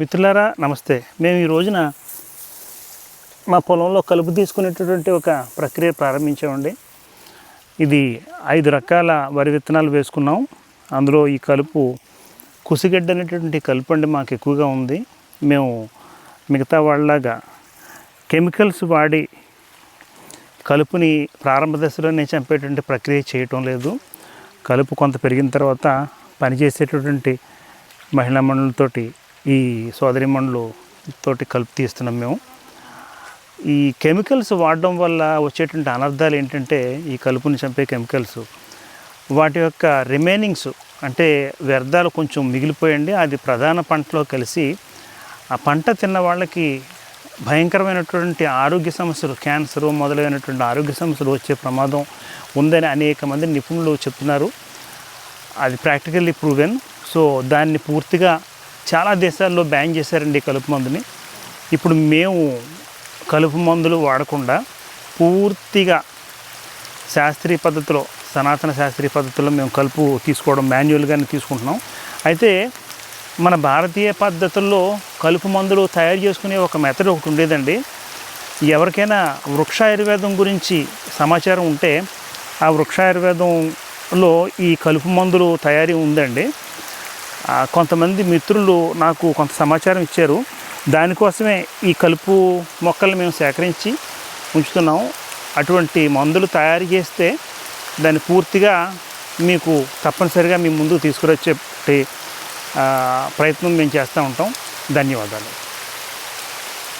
మిత్రులారా నమస్తే. మేము ఈ రోజున మా పొలంలో కలుపు తీసుకునేటటువంటి ఒక ప్రక్రియ ప్రారంభించామండి. ఇది ఐదు రకాల వరి విత్తనాలు వేసుకున్నాం. అందులో ఈ కలుపు కుసిగడ్డ అనేటటువంటి కలుపు అండి మాకు ఎక్కువగా ఉంది. మేము మిగతా వాళ్ళలాగా కెమికల్స్ వాడి కలుపుని ప్రారంభ దశలోనే చంపేటువంటి ప్రక్రియ చేయటం లేదు. కలుపు కొంత పెరిగిన తర్వాత పనిచేసేటటువంటి మహిళా మండలితోటి ఈ సోదరి తోటి కలుపు తీస్తున్నాం మేము. ఈ కెమికల్స్ వాడడం వల్ల వచ్చేటువంటి అనర్థాలు ఏంటంటే ఈ కలుపుని చంపే కెమికల్స్. వాటి యొక్క రిమైనింగ్స్ అంటే వ్యర్థాలు కొంచెం మిగిలిపోయండి అది ప్రధాన పంటలో కలిసి ఆ పంట తిన్న వాళ్ళకి భయంకరమైనటువంటి ఆరోగ్య సమస్యలు క్యాన్సర్ మొదలైనటువంటి ఆరోగ్య సమస్యలు వచ్చే ప్రమాదం ఉందని అనేక మంది నిపుణులు చెప్తున్నారు. అది ప్రాక్టికల్లీ ప్రూవెన్. సో దాన్ని పూర్తిగా చాలా దేశాల్లో బ్యాన్ చేశారండి కలుపు మందుని. ఇప్పుడు మేము కలుపు మందులు వాడకుండా పూర్తిగా శాస్త్రీయ పద్ధతిలో సనాతన శాస్త్రీయ పద్ధతిలో మేము కలుపు తీసుకోవడం మాన్యువల్గానే తీసుకుంటున్నాం. అయితే మన భారతీయ పద్ధతుల్లో కలుపు మందులు తయారు చేసుకునే ఒక మెథడ్ ఒకటి ఉండేదండి. ఎవరికైనా వృక్షాయుర్వేదం గురించి సమాచారం ఉంటే ఆ వృక్షాయుర్వేదంలో ఈ కలుపు మందులు తయారీ ఉందండి. కొంతమంది మిత్రులు నాకు కొంత సమాచారం ఇచ్చారు. దానికోసమే ఈ కలుపు మొక్కలు మేము సేకరించి ఉంచుతున్నాం అటువంటి మందులు తయారు చేస్తే దాన్ని పూర్తిగా మీకు తప్పనిసరిగా మీ ముందుకు తీసుకురొచ్చే ప్రయత్నం మేము చేస్తూ ఉంటాం. ధన్యవాదాలు.